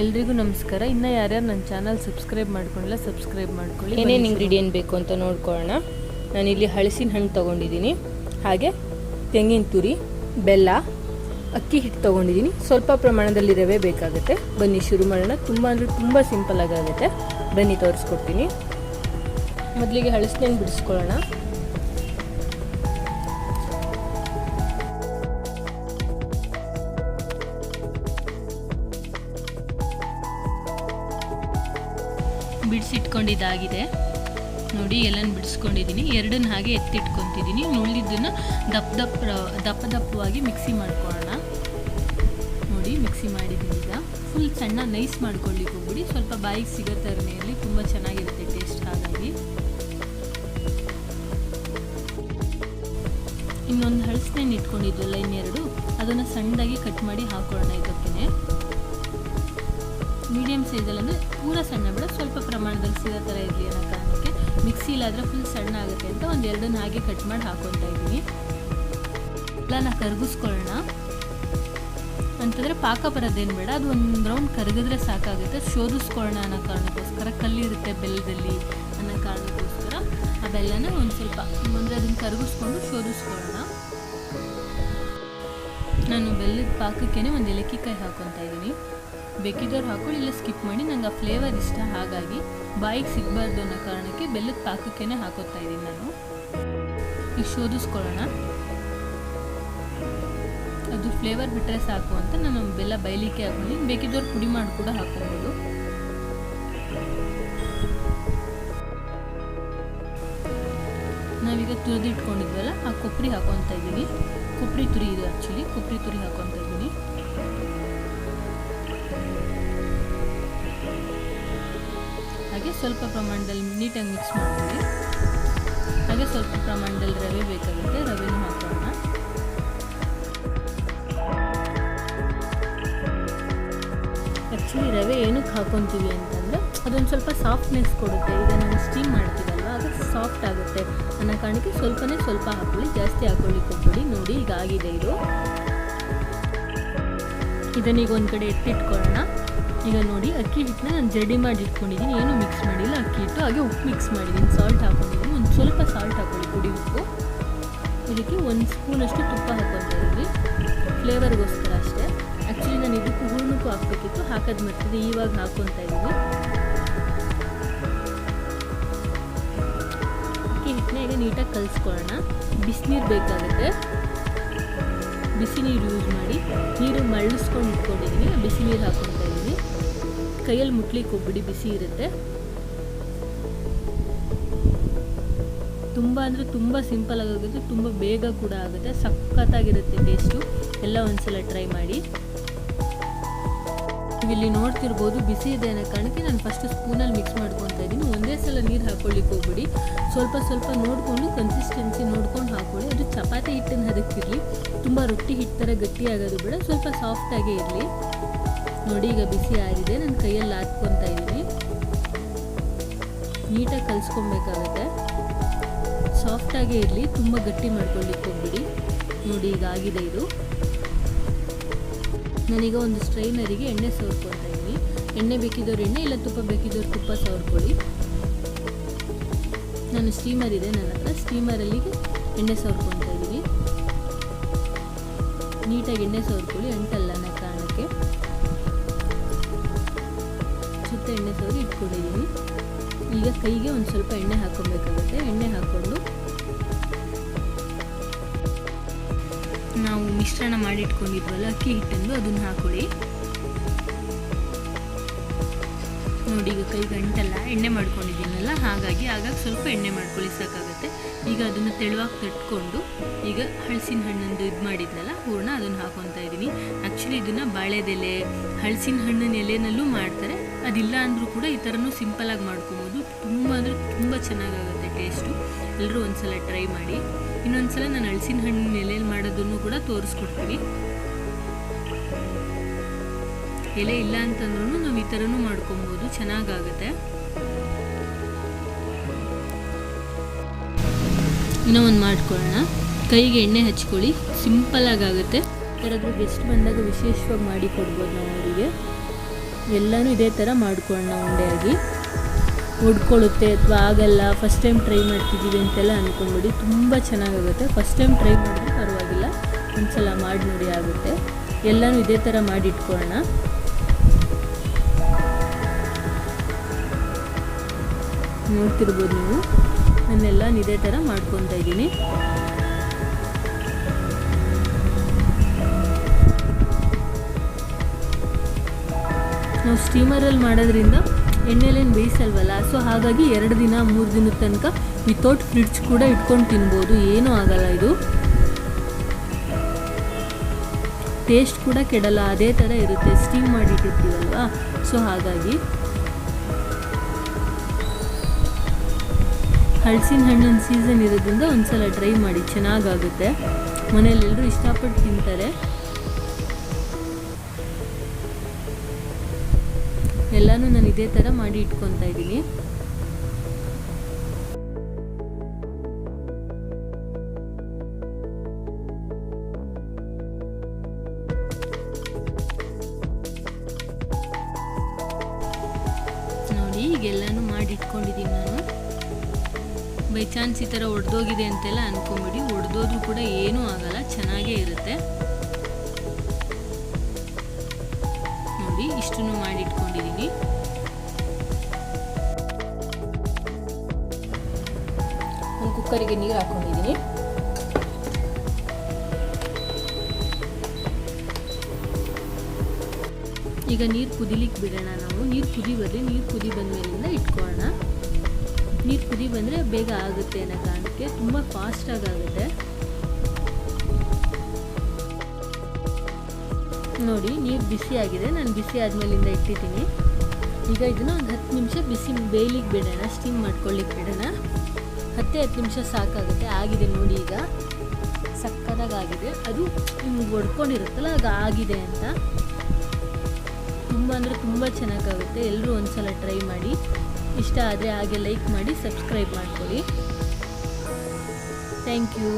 ಎಲ್ರಿಗೂ ನಮಸ್ಕಾರ. ಇನ್ನು ಯಾರ್ಯಾರು ನನ್ನ ಚಾನಲ್ ಸಬ್ಸ್ಕ್ರೈಬ್ ಮಾಡ್ಕೊಂಡಿಲ್ಲ ಸಬ್ಸ್ಕ್ರೈಬ್ ಮಾಡ್ಕೊಳ್ಳಿ. ಏನೇನು ಇಂಗ್ರೀಡಿಯೆಂಟ್ ಬೇಕು ಅಂತ ನೋಡ್ಕೊಳ್ಳೋಣ. ನಾನಿಲ್ಲಿ ಹಳಸಿನ ಹಣ್ಣು ತೊಗೊಂಡಿದ್ದೀನಿ. ಹಾಗೆ ತೆಂಗಿನ ತುರಿ ಬೆಲ್ಲ ಅಕ್ಕಿ ಹಿಟ್ಟು ತೊಗೊಂಡಿದ್ದೀನಿ. ಸ್ವಲ್ಪ ಪ್ರಮಾಣದಲ್ಲಿ ರವೆ ಬೇಕಾಗುತ್ತೆ. ಬನ್ನಿ ಶುರು ಮಾಡೋಣ. ತುಂಬ ಅಂದರೆ ತುಂಬ ಸಿಂಪಲ್ ಆಗುತ್ತೆ ಬನ್ನಿ ತೋರಿಸ್ಕೊಡ್ತೀನಿ. ಮೊದಲಿಗೆ ಹಳಸಿನ ಹಣ್ಣು ಬಿಡಿಸ್ಕೊಳ್ಳೋಣ. ಬಿಡಿಸಿಟ್ಕೊಂಡಿದ್ದಾಗಿದೆ. ನೋಡಿ, ಎಲ್ಲನ ಬಿಡಿಸ್ಕೊಂಡಿದ್ದೀನಿ. ಎರಡನ್ನ ಹಾಗೆ ಎತ್ತಿಟ್ಕೊತಿದ್ದೀನಿ. ಉಳಿದಿದ್ದನ್ನು ದಪ್ಪ ದಪ್ಪ ದಪ್ಪ ದಪ್ಪವಾಗಿ ಮಿಕ್ಸಿ ಮಾಡ್ಕೊಳ್ಳೋಣ. ನೋಡಿ ಮಿಕ್ಸಿ ಮಾಡಿದ್ದೀನಿ ಈಗ. ಫುಲ್ ಸಣ್ಣ ನೈಸ್ ಮಾಡ್ಕೊಳ್ಳಿಕ್ಕೆ ಹೋಗ್ಬಿಡಿ. ಸ್ವಲ್ಪ ಬಾಯಿಗೆ ಸಿಗೋ ಥರನೆಯಲ್ಲಿ ತುಂಬ ಚೆನ್ನಾಗಿರುತ್ತೆ ಟೇಸ್ಟ್ ಹಾಗಾಗಿ. ಇನ್ನೊಂದು ಹಳಸಿನ ಇಟ್ಕೊಂಡಿದ್ವಲ್ಲ ಇನ್ನೆರಡು? ಅದನ್ನು ಸಣ್ಣದಾಗಿ ಕಟ್ ಮಾಡಿ ಹಾಕೊಳ್ಳೋಣ ಇದಕ್ಕೆ ಮೀಡಿಯಮ್ ಸೈಜಲ್ಲಿ ಅಂದರೆ ಪೂರ ಸಣ್ಣ ಬೇಡ, ಸ್ವಲ್ಪ ಪ್ರಮಾಣದಲ್ಲಿ ಸಿಗೋ ಥರ ಇರಲಿ ಅನ್ನೋ ಕಾರಣಕ್ಕೆ ಮಿಕ್ಸಿಲಾದರೆ ಫುಲ್ ಸಣ್ಣ ಆಗುತ್ತೆ ಅಂತ ಒಂದು ಎರಡನ್ನ ಹಾಗೆ ಕಟ್ ಮಾಡಿ ಹಾಕೊತಾ ಇದ್ದೀನಿ. ಎಲ್ಲನ ಕರಗಿಸ್ಕೊಳ್ಳೋಣ ಅಂತಂದರೆ ಪಾಕ ಬರೋದೇನು ಬೇಡ, ಅದು ಒಂದು ರೌಂಡ್ ಕರಗಿದ್ರೆ ಸಾಕಾಗುತ್ತೆ ಶೋಧಿಸ್ಕೊಳ್ಳೋಣ ಅನ್ನೋ ಕಾರಣಕ್ಕೋಸ್ಕರ, ಕಲ್ಲಿರುತ್ತೆ ಬೆಲ್ಲದಲ್ಲಿ ಅನ್ನೋ ಕಾರಣಕ್ಕೋಸ್ಕರ ಆ ಬೆಲ್ಲನ ಒಂದು ಸ್ವಲ್ಪ, ಅಂದರೆ ಅದನ್ನು ಕರಗಿಸ್ಕೊಂಡು ಶೋಧಿಸ್ಕೊಳ್ಳೋಣ ನಾನು ಬೆಲ್ಲದ ಪಾಕಕ್ಕೇ ಒಂದು ಏಲಕ್ಕಿಕಾಯಿ ಹಾಕೊತಾ ಇದ್ದೀನಿ. ಬೇಕಿದ್ದವ್ರು ಹಾಕೊಳ್ಳಿ, ಇಲ್ಲ ಸ್ಕಿಪ್ ಮಾಡಿ, ನಂಗೆ ಆ ಫ್ಲೇವರ್ ಇಷ್ಟ, ಹಾಗಾಗಿ ಬಾಯಿಗೆ ಸಿಗಬಾರ್ದು ಅನ್ನೋ ಕಾರಣಕ್ಕೆ ಬೆಲ್ಲದ ಪಾಕಕ್ಕೇ ಹಾಕೋತಾ ಇದ್ದೀನಿ ನಾನು. ಈಗ ಶೋಧಿಸ್ಕೊಳ್ಳೋಣ. ಅದು ಫ್ಲೇವರ್ ಬಿಟ್ಟರೆ ಸಾಕು ಅಂತ ನಾನು ಬೆಲ್ಲ ಬಯಲಿಕ್ಕೆ ಹಾಕೊಂಡಿದ್ದೀನಿ ಬೇಕಿದ್ದವ್ರು ಪುಡಿ ಮಾಡಿ ಕೂಡ ಹಾಕೋಬೋದು ನಾವೀಗ ತುರಿದಿಟ್ಕೊಂಡಿದ್ವಲ್ಲ, ಆ ಕೊಬ್ಬರಿ ಹಾಕೊತಾ ಇದ್ದೀನಿ ಕೊಬ್ಬರಿ ತುರಿ ಇದು ಆ್ಯಕ್ಚುಲಿ ಕೊಬ್ಬರಿ ತುರಿ ಹಾಕೊತಾ ಇದ್ದೀನಿ. ಹಾಗೆ ಸ್ವಲ್ಪ ಪ್ರಮಾಣದಲ್ಲಿ ನೀಟಾಗಿ ಮಿಕ್ಸ್ ಮಾಡ್ಕೊಳ್ಳಿ. ಹಾಗೆ ಸ್ವಲ್ಪ ಪ್ರಮಾಣದಲ್ಲಿ ರವೆ ಬೇಕಾಗುತ್ತೆ. ರವೆನೂ ಹಾಕೋಣ. ಆ್ಯಕ್ಚುಲಿ ರವೆ ಏನಕ್ಕೆ ಹಾಕೊತೀವಿ ಅಂತಂದರೆ ಅದೊಂದು ಸ್ವಲ್ಪ ಸಾಫ್ಟ್ನೆಸ್ ಕೊಡುತ್ತೆ. ಈಗ ನಾವು ಸ್ಟೀಮ್ ಮಾಡ್ತೀವಲ್ವ ಅದು ಸಾಫ್ಟ್ ಆಗುತ್ತೆ. ಅನ್ನೋ ಕಾರಣಕ್ಕೆ ಸ್ವಲ್ಪನೇ ಸ್ವಲ್ಪ ಹಾಕೊಳ್ಳಿ. ಜಾಸ್ತಿ ಹಾಕೊಳ್ಳಿ ಹೋಗ್ಬೇಡಿ. ನೋಡಿ, ಈಗ ಆಗಿದೆ ಇದು. ಇದನ್ನೀಗ ಒಂದು ಕಡೆ ಎತ್ತಿಟ್ಕೊಳ್ಳೋಣ. ಈಗ ನೋಡಿ, ಅಕ್ಕಿ ಹಿಟ್ಟನ್ನ ನಾನು ಜಡಿ ಮಾಡಿ ಇಟ್ಕೊಂಡಿದ್ದೀನಿ. ಏನು ಮಿಕ್ಸ್ ಮಾಡಿಲ್ಲ. ಅಕ್ಕಿ ಹಿಟ್ಟು ಹಾಗೆ ಉಪ್ಪು ಮಿಕ್ಸ್ ಮಾಡಿದ್ದೀನಿ. ಸಾಲ್ಟ್ ಹಾಕೊಂಡಿದ್ದೀನಿ. ಒಂದು ಸ್ವಲ್ಪ ಸಾಲ್ಟ್ ಹಾಕೊಳ್ಳಿ. ಪುಡಿ ಉಪ್ಪು. ಇದಕ್ಕೆ ಒಂದು ಸ್ಪೂನಷ್ಟು ತುಪ್ಪ ಹಾಕೊತಾ ಇದ್ದೀನಿ. ಫ್ಲೇವರ್ಗೋಸ್ಕರ ಅಷ್ಟೇ. ಆ್ಯಕ್ಚುಲಿ ನಾನು ಇದಕ್ಕೂ ಹೂರ್ಣಕ್ಕೂ ಹಾಕಬೇಕಿತ್ತು. ಹಾಕೋದು ಮರ್ತಿದ್ದೆ ಇವಾಗ ಹಾಕ್ಕೊತಾ ಇದ್ದೀನಿ. ಅಕ್ಕಿ ಹಿಟ್ಟನ್ನ ಈಗ ನೀಟಾಗಿ ಕಲಿಸ್ಕೊಳ್ಳೋಣ. ಬಿಸಿನೀರು ಬೇಕಾಗುತ್ತೆ. ಬಿಸಿ ನೀರು ಯೂಸ್ ಮಾಡಿ ನೀರು ಮಳ್ಳಿಸ್ಕೊಂಡು ಇಟ್ಕೊಂಡಿದ್ದೀನಿ. ಬಿಸಿ ನೀರು ಇದ್ದೀನಿ ಕೈಯಲ್ಲಿ ಮುಟ್ಲಿಕ್ಕೆ ಹೋಗ್ಬಿಡಿ ಬಿಸಿ ಇರುತ್ತೆ. ತುಂಬ ಅಂದರೆ ತುಂಬ ಸಿಂಪಲ್ ಆಗೋಗುತ್ತೆ ತುಂಬ ಬೇಗ ಕೂಡ ಆಗುತ್ತೆ. ಸಖತ್ತಾಗಿರುತ್ತೆ ಟೇಸ್ಟು ಎಲ್ಲ ಒಂದ್ಸಲ ಟ್ರೈ ಮಾಡಿ. ಇಲ್ಲಿ ನೋಡ್ತಿರ್ಬೋದು ಬಿಸಿ ಇದೆ ಅನ್ನೋ ಕಾರಣಕ್ಕೆ ನಾನು ಫಸ್ಟ್ ಸ್ಪೂನಲ್ಲಿ ಮಿಕ್ಸ್ ಮಾಡ್ಕೊತಾ ಇದ್ದೀನಿ. ಒಂದೇ ಸಲ ನೀರು ಹಾಕೊಳ್ಳಿಕ್ಕೆ ಹೋಗ್ಬಿಡಿ. ಸ್ವಲ್ಪ ಸ್ವಲ್ಪ ನೋಡಿಕೊಂಡು ಕನ್ಸಿಸ್ಟೆನ್ಸಿ ನೋಡ್ಕೊಂಡು ಹಾಕೊಳ್ಳಿ. ಅದು ಚಪಾತಿ ಹಿಟ್ಟನ್ನು ಹದಕ್ಕಿರಲಿ ತುಂಬ ರೊಟ್ಟಿ ಹಿಟ್ಟು ಥರ ಗಟ್ಟಿ ಆಗೋದು ಬೇಡ. ಸ್ವಲ್ಪ ಸಾಫ್ಟಾಗೇ ಇರಲಿ. ನೋಡಿ, ಈಗ ಬಿಸಿ ಆಗಿದೆ. ನಾನು ಕೈಯಲ್ಲಿ ಹಾಕ್ಕೊತಾ ಇದ್ದೀನಿ. ನೀಟಾಗಿ ಕಲಿಸ್ಕೊಬೇಕಾಗತ್ತೆ. ಸಾಫ್ಟಾಗೇ ಇರಲಿ. ತುಂಬ ಗಟ್ಟಿ ಮಾಡ್ಕೊಳ್ಳಿಕ್ಕೆ ಹೋಗ್ಬಿಡಿ. ನೋಡಿ, ಈಗ ಆಗಿದೆ ಇದು. ನಾನೀಗ ಒಂದು ಸ್ಟ್ರೈನರಿಗೆ ಎಣ್ಣೆ ಸವರ್ಕೊತಾ ಇದ್ದೀನಿ. ಎಣ್ಣೆ ಬೇಕಿದ್ದವ್ರು ಎಣ್ಣೆ, ಇಲ್ಲ ತುಪ್ಪ ಬೇಕಿದ್ದವ್ರು ತುಪ್ಪ ಸವರ್ಕೊಳ್ಳಿ. ನಾನು ಸ್ಟೀಮರ್ ಇದೆ, ನನ್ನ ಹತ್ರ. ಸ್ಟೀಮರಲ್ಲಿ ಎಣ್ಣೆ ಸವರ್ಕೊತಾ ಇದ್ದೀನಿ. ನೀಟಾಗಿ ಎಣ್ಣೆ ಸವರ್ಕೊಳ್ಳಿ. ಅಂಟಲ್ಲ ಎಣ್ಣೆ ಸವರಿ ಇಟ್ಕೊಂಡಿದ್ದೀನಿ ಈಗ ಕೈಗೆ ಒಂದು ಸ್ವಲ್ಪ ಎಣ್ಣೆ ಹಾಕ್ಕೊಬೇಕಾಗುತ್ತೆ. ಎಣ್ಣೆ ಹಾಕ್ಕೊಂಡು ನಾವು ಮಿಶ್ರಣ ಮಾಡಿಟ್ಕೊಂಡಿದ್ವಲ್ಲ ಅಕ್ಕಿ ಹಿಟ್ಟನ್ನು ಅದನ್ನು ಹಾಕೊಳ್ಳಿ. ನೋಡಿ, ಈಗ ಕೈ ಗಂಟಲ್ಲ ಎಣ್ಣೆ ಮಾಡ್ಕೊಂಡಿದ್ದೀನಲ್ಲ, ಹಾಗಾಗಿ ಆಗಾಗ ಸ್ವಲ್ಪ ಎಣ್ಣೆ ಮಾಡ್ಕೊಳ್ಳಿ, ಸಾಕಾಗುತ್ತೆ. ಈಗ ಅದನ್ನು ತೆಳುವಾಗಿ ತಟ್ಕೊಂಡು, ಈಗ ಹಳಸಿನ ಹಣ್ಣಂದು ಇದು ಮಾಡಿದ್ನಲ್ಲ, ಹೂರ್ಣ ಅದನ್ನು ಹಾಕೊತಾ ಇದ್ದೀನಿ ಆ್ಯಕ್ಚುಲಿ ಇದನ್ನು ಬಾಳೆದೆಲೆ, ಹಳಸಿನ ಹಣ್ಣಿನ ಎಲೆನಲ್ಲೂ ಮಾಡ್ತಾರೆ. ಅದಿಲ್ಲ ಅಂದರೂ ಕೂಡ ಈ ಥರನೂ ಸಿಂಪಲಾಗಿ ಮಾಡ್ಕೊಬೋದು. ತುಂಬ ಅಂದರೆ ತುಂಬ ಚೆನ್ನಾಗಾಗುತ್ತೆ ಟೇಸ್ಟು ಎಲ್ಲರೂ ಒಂದ್ಸಲ ಟ್ರೈ ಮಾಡಿ. ಇನ್ನೊಂದ್ಸಲ ನಾನು ಹಳಸಿನ ಹಣ್ಣಿನ ಎಲೆಯಲ್ಲಿ ಮಾಡೋದನ್ನು ಕೂಡ ತೋರಿಸ್ಕೊಡ್ತೀನಿ. ಎಲೆ ಇಲ್ಲ ಅಂತಂದ್ರೂ ನಾವು ಈ ಥರನೂ ಮಾಡ್ಕೊಬೋದು. ಚೆನ್ನಾಗಾಗುತ್ತೆ. ಇನ್ನೂ ಒಂದು ಮಾಡ್ಕೊಳ್ಳೋಣ ಕೈಗೆ ಎಣ್ಣೆ ಹಚ್ಕೊಳ್ಳಿ. ಸಿಂಪಲ್ ಆಗುತ್ತೆ ಗೆಸ್ಟ್ ಬಂದಾಗ ವಿಶೇಷವಾಗಿ ಮಾಡಿ ಕೊಡ್ಬೋದು ನಾವು ಅವರಿಗೆ. ಎಲ್ಲನೂ ಇದೇ ಥರ ಮಾಡ್ಕೊಳ್ಳೋಣ ಉಂಡೆಯಾಗಿ ಒಡ್ಕೊಳ್ಳುತ್ತೆ ಅಥವಾ ಆಗಲ್ಲ ಫಸ್ಟ್ ಟೈಮ್ ಟ್ರೈ ಮಾಡ್ತಿದ್ದೀವಿ ಅಂತೆಲ್ಲ ಅಂದ್ಕೊಂಬಿಡಿ ತುಂಬ ಚೆನ್ನಾಗಾಗುತ್ತೆ. ಫಸ್ಟ್ ಟೈಮ್ ಟ್ರೈ ಮಾಡಿದ್ರೆ ಪರವಾಗಿಲ್ಲ. ಒಂದ್ಸಲ ಮಾಡಿ ನೋಡಿ ಆಗುತ್ತೆ. ಎಲ್ಲನೂ ಇದೇ ಥರ ಮಾಡಿ ಇಟ್ಕೊಳ್ಳೋಣ ನೋಡ್ತಿರ್ಬೋದು ನೀವು. ನಾನೆಲ್ಲ ಇದೇ ಥರ ಮಾಡ್ಕೊತಾ ಇದ್ದೀನಿ. ನಾವು ಸ್ಟೀಮರಲ್ಲಿ ಮಾಡೋದ್ರಿಂದ ಎಣ್ಣೆಲೇನು ಬೇಯಿಸಲ್ವಲ್ಲ? ಸೊ ಹಾಗಾಗಿ ಎರಡು ದಿನ, ಮೂರು ದಿನದ ತನಕ ವಿತೌಟ್ ಫ್ರಿಡ್ಜ್ ಕೂಡ ಇಟ್ಕೊಂಡು ತಿನ್ಬೋದು. ಏನೂ ಆಗಲ್ಲ ಇದು. ಟೇಸ್ಟ್ ಕೂಡ ಕೆಡಲ್ಲ. ಅದೇ ಥರ ಇರುತ್ತೆ. ಸ್ಟೀಮ್ ಮಾಡಿಟ್ಟಿರ್ತೀವಲ್ವಾ? ಸೊ ಹಾಗಾಗಿ ಹಲಸಿನ ಹಣ್ಣಿನ ಸೀಸನ್ ಇರೋದ್ರಿಂದ ಒಂದ್ಸಲ ಟ್ರೈ ಮಾಡಿ. ಚೆನ್ನಾಗಾಗುತ್ತೆ. ಮನೇಲೆಲ್ಲರೂ ಇಷ್ಟಪಟ್ಟು ತಿಂತಾರೆ. ಎಲ್ಲನೂ ನಾನು ಇದೇ ಥರ ಮಾಡಿ ಇಟ್ಕೊತಾ ಇದ್ದೀನಿ. ನೋಡಿ ಈಗೆಲ್ಲನೂ ಮಾಡಿ ಇಟ್ಕೊಂಡಿದ್ದೀನಿ ನಾನು. ಬೈ ಚಾನ್ಸ್ ಈ ಥರ ಒಡೆದೋಗಿದೆ ಅಂತೆಲ್ಲ ಅನ್ಕೊಂಬಿಡಿ. ಒಡೆದೋದ್ರೂ ಕೂಡ ಏನೂ ಆಗಲ್ಲ, ಚೆನ್ನಾಗೇ ಇರುತ್ತೆ. ಇಷ್ಟನ್ನು ಮಾಡಿಟ್ಕೊಂಡಿದ್ದೀನಿ. ಒಂದು ಕುಕ್ಕರಿಗೆ ನೀರು ಹಾಕ್ಕೊಂಡಿದ್ದೀನಿ. ಈಗ ನೀರು ಕುದಿಲಿಕ್ಕೆ ಬಿಡೋಣ ನಾವು. ನೀರು ಕುದಿ ಬರಲಿ ನೀರು ಕುದಿ ಬಂದಮೇಲಿಂದ ಇಟ್ಕೊಳ್ಳೋಣ. ನೀರು ಕುದಿ ಬಂದರೆ ಬೇಗ ಆಗುತ್ತೆ ಅನ್ನೋ ಕಾರಣಕ್ಕೆ ತುಂಬ ಫಾಸ್ಟಾಗಿ ಆಗುತ್ತೆ. ನೋಡಿ, ನೀರು ಬಿಸಿ ಆಗಿದೆ. ನಾನು ಬಿಸಿ ಆದಮೇಲಿಂದ ಇಟ್ಟಿದ್ದೀನಿ. ಈಗ ಇದನ್ನು ಒಂದು ಹತ್ತು ನಿಮಿಷ ಬಿಸಿ ಬೇಯಲಿಕ್ಕೆ ಬಿಡೋಣ ಸ್ಟೀಮ್ ಮಾಡ್ಕೊಳ್ಳಿಕ್ಕೆ ಬಿಡೋಣ. ಹತ್ತೇ ಹತ್ತು ನಿಮಿಷ ಸಾಕಾಗುತ್ತೆ. ಆಗಿದೆ ನೋಡಿ ಈಗ. ಸಕ್ಕದಾಗಿದೆ ಅದು ಒಡ್ಕೊಂಡಿರುತ್ತಲ್ಲ ಅದು ಆಗಿದೆ ಅಂತ. ತುಂಬ ಅಂದರೆ ತುಂಬ ಚೆನ್ನಾಗಾಗುತ್ತೆ. ಎಲ್ಲರೂ ಒಂದ್ಸಲ ಟ್ರೈ ಮಾಡಿ. ಇಷ್ಟ ಆದರೆ ಹಾಗೆ ಲೈಕ್ ಮಾಡಿ, ಸಬ್ಸ್ಕ್ರೈಬ್ ಮಾಡ್ಕೊಳ್ಳಿ. Thank you.